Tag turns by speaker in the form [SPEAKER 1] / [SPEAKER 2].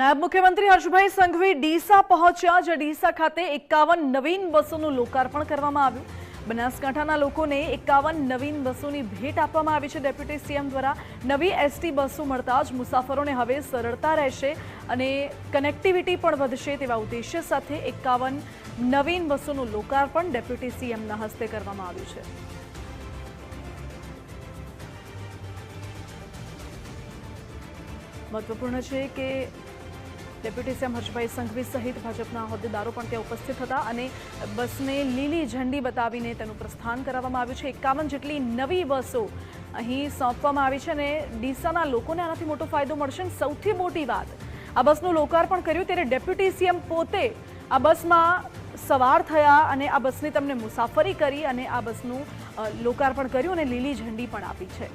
[SPEAKER 1] નાયબ મુખ્યમંત્રી હર્ષભાઈ સંઘવી ડીસા પહોંચ્યા જે ડીસા ખાતે એકાવન નવીન બસોનું લોકાર્પણ કરવામાં આવ્યું. બનાસકાંઠાના લોકોને એકાવન નવીન બસોની ભેટ આપવામાં આવી છે. ડેપ્યુટી સીએમ દ્વારા નવી એસટી બસો મળતા જ મુસાફરોને હવે સરળતા રહેશે અને કનેક્ટિવિટી પણ વધશે તેવા ઉદ્દેશ્ય સાથે એકાવન નવીન બસોનું લોકાર્પણ ડેપ્યુટી સીએમના હસ્તે કરવામાં આવ્યું છે. મહત્વપૂર્ણ છે કે ડેપ્યુટી સીએમ હર્ષભાઈ સંઘવી સહિત ભાજપના હોદ્દેદારો પણ ત્યાં ઉપસ્થિત હતા અને બસને લીલી ઝંડી બતાવીને તેનું પ્રસ્થાન કરાવવામાં આવ્યું છે. એકાવન જેટલી નવી બસો અહીં સોંપવામાં આવી છે અને ડીસાના લોકોને આનાથી મોટો ફાયદો મળશે. સૌથી મોટી વાત, આ બસનું લોકાર્પણ કર્યું ત્યારે ડેપ્યુટી સીએમ પોતે આ બસમાં સવાર થયા અને આ બસની તમને મુસાફરી કરી અને આ બસનું લોકાર્પણ કર્યું અને લીલી ઝંડી પણ આપી છે.